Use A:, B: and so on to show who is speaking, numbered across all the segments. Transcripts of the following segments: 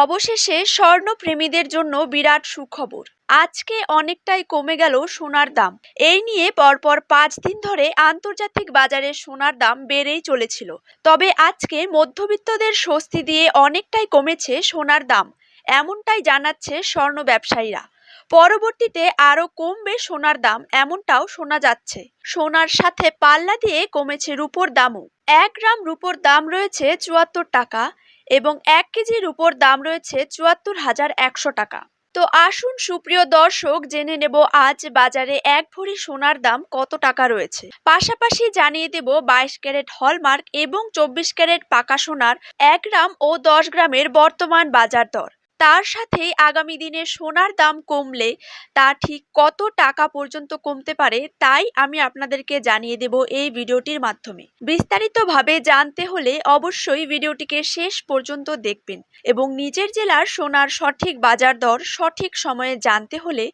A: অবশেষে স্বর্ণপ্রেমীদের জন্য বিরাট সুখবর। আজকে অনেকটাই কমে গেল সোনার দাম। এই নিয়ে পরপর পাঁচ দিন ধরে আন্তর্জাতিক বাজারে সোনার দাম বেড়েই চলেছিল। তবে আজকে মধ্যবিত্তদের স্বস্তি দিয়ে অনেকটাই কমেছে সোনার দাম, এমনটাই জানাচ্ছে স্বর্ণ ব্যবসায়ীরা। পরবর্তীতে আরও কমবে সোনার দাম, এমনটাও শোনা যাচ্ছে। সোনার সাথে পাল্লা দিয়ে কমেছে রূপোর দামও। এক গ্রাম রূপোর দাম রয়েছে চুয়াত্তর টাকা। এবং এক কেজির উপর দাম রয়েছে চুয়াত্তর হাজার একশো টাকা। তো আসুন সুপ্রিয় দর্শক, জেনে নেব আজ বাজারে এক ভরি সোনার দাম কত টাকা রয়েছে। পাশাপাশি জানিয়ে দেব বাইশ ক্যারেট হলমার্ক এবং চব্বিশ ক্যারেট পাকা সোনার এক গ্রাম ও দশ গ্রামের বর্তমান বাজার দর। তার সাথে আগামী দিনে সোনার দাম কমলে তা ঠিক কত টাকা পর্যন্ত কমতে পারে তাই আমি আপনাদেরকে জানিয়ে দেব এই ভিডিওটির মাধ্যমে। বিস্তারিতভাবে জানতে হলে অবশ্যই ভিডিওটিকে শেষ পর্যন্ত দেখবেন এবং নিজের জেলার সোনার সঠিক বাজার দর সঠিক সময়ে জানতে হলে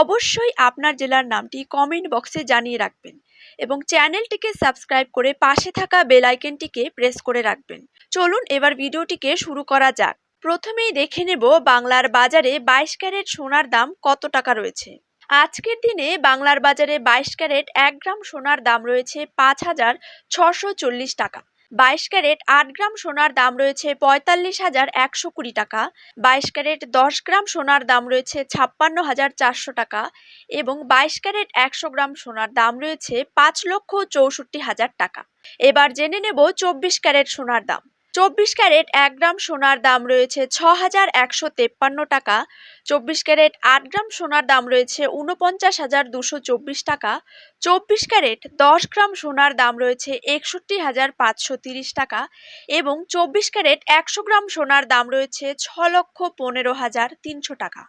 A: অবশ্যই আপনার জেলার নামটি কমেন্ট বক্সে জানিয়ে রাখবেন এবং চ্যানেলটিকে সাবস্ক্রাইব করে পাশে থাকা বেল আইকনটিকে প্রেস করে রাখবেন। চলুন এবার ভিডিওটিকে শুরু করা যাক। প্রথমেই দেখে নেব বাংলার বাজারে বাইশ ক্যারেট সোনার দাম কত টাকা রয়েছে। আজকের দিনে বাংলার বাজারে বাইশ ক্যারেট এক গ্রাম সোনার দাম রয়েছে পাঁচ হাজার ছশো চল্লিশ টাকা। বাইশ ক্যারেট আট গ্রাম সোনার দাম রয়েছে পঁয়তাল্লিশ হাজার একশো কুড়ি টাকা। বাইশ ক্যারেট দশ গ্রাম সোনার দাম রয়েছে ছাপ্পান্ন হাজার চারশো টাকা এবং বাইশ ক্যারেট একশো গ্রাম সোনার দাম রয়েছে পাঁচ লক্ষ চৌষট্টি হাজার টাকা। এবার জেনে নেব চব্বিশ ক্যারেট সোনার দাম। চব্বিশ ক্যারেট এক গ্রাম সোনার দাম রয়েছে ছ হাজার একশো তেপ্পান্ন টাকা। চব্বিশ ক্যারেট আট গ্রাম সোনার দাম রয়েছে উনপঞ্চাশ হাজার দুশো চব্বিশ টাকা। চব্বিশ ক্যারেট দশ গ্রাম সোনার দাম রয়েছে একষট্টি হাজার পাঁচশো তিরিশ টাকা এবং চব্বিশ ক্যারেট একশো গ্রাম সোনার দাম রয়েছে ছ লক্ষ পনেরো হাজার তিনশো টাকা।